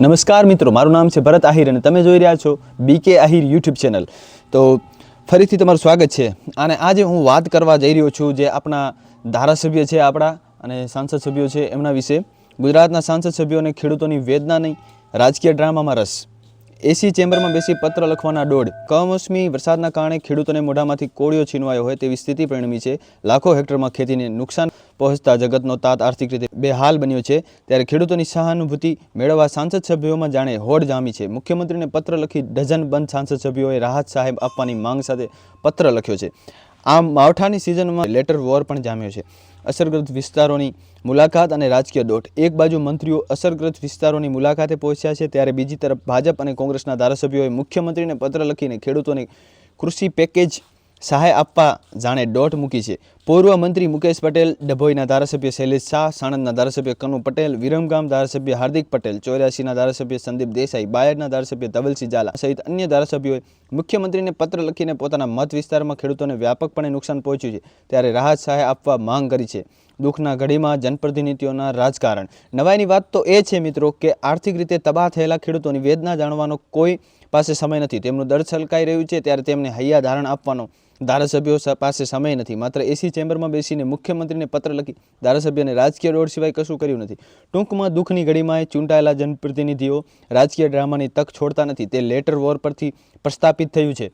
નમસ્કાર મિત્રો, મારું નામ છે ભરત આહિર અને તમે જોઈ રહ્યા છો બીકે આહિર યુટ્યુબ ચેનલ તો ફરીથી તમારું સ્વાગત છે. અને આજે હું વાત કરવા જઈ રહ્યો છું જે આપણા ધારાસભ્ય છે આપણા અને સાંસદ સભ્યો છે એમના વિશે. ગુજરાતના સાંસદ સભ્યોને ખેડૂતોની વેદના નહીં રાજકીય ડ્રામામાં રસ. એસી ચેમ્બરમાં બેસી પત્ર લખવાના દોડ. કમોસમી વરસાદના કારણે ખેડૂતોને મોઢામાંથી કોળિયો છીનવાયો હોય તેવી સ્થિતિ પરિણમી છે. લાખો હેક્ટરમાં ખેતીને નુકસાન પહોંચતા જગતનો તાત આર્થિક રીતે બેહાલ બન્યો છે, ત્યારે ખેડૂતોની સહાનુભૂતિ મેળવવા સાંસદ સભ્યોમાં જાણે હોડ જામી છે. મુખ્યમંત્રીને પત્ર લખી ડઝન બંધ સાંસદ સભ્યોએ રાહત સાહેબ આપવાની માંગ સાથે પત્ર લખ્યો છે. આમ માવઠાની સિઝનમાં લેટર વોર પણ જામ્યો છે. અસરગ્રસ્ત વિસ્તારોની મુલાકાત અને રાજકીય દોટ. એક બાજુ મંત્રીઓ અસરગ્રસ્ત વિસ્તારોની મુલાકાતે પહોંચ્યા છે, ત્યારે બીજી તરફ ભાજપ અને કોંગ્રેસના ધારાસભ્યોએ મુખ્યમંત્રીને પત્ર લખીને ખેડૂતોને કૃષિ પેકેજ સહાય આપવા જાણે દોટ મૂકી છે. પૂર્વ મંત્રી મુકેશ પટેલ, ડભોઈના ધારાસભ્ય શૈલેષ શાહ, સાણંદના ધારાસભ્ય કનુ પટેલ, વિરમગામ ધારાસભ્ય હાર્દિક પટેલ, ચોર્યાસીના ધારાસભ્ય સંદીપ દેસાઈ, બાયડના ધારાસભ્ય ધવલસિંહ ઝાલા સહિત અન્ય ધારાસભ્યોએ મુખ્યમંત્રીને પત્ર લખીને પોતાના મત વિસ્તારમાં ખેડૂતોને વ્યાપકપણે નુકસાન પહોંચ્યું છે, ત્યારે રાહત સહાય આપવા માંગ કરી છે. દુઃખના ઘડીમાં જનપ્રતિનિધિઓના રાજકારણ. નવાઈની વાત તો એ છે મિત્રો કે આર્થિક રીતે તબાહ થયેલા ખેડૂતોની વેદના જાણવાનો કોઈ પાસે સમય નથી. તેમનું દર્દ છલકાઈ રહ્યું છે, ત્યારે તેમને હૈયા ધારણ આપવાનો ધારાસભ્યો પાસે સમય નથી. માત્ર એસી ચેમ્બરમાં બેસીને મુખ્યમંત્રીને પત્ર લખી ધારાસભ્યને રાજકીય દોડ સિવાય કશું કર્યું નથી. ટૂંકમાં દુઃખની ઘડીમાં ચૂંટાયેલા જનપ્રતિનિધિઓ રાજકીય ડ્રામાની તક છોડતા નથી. તે લેટર વોર પરથી પ્રસ્થાપિત થયું છે.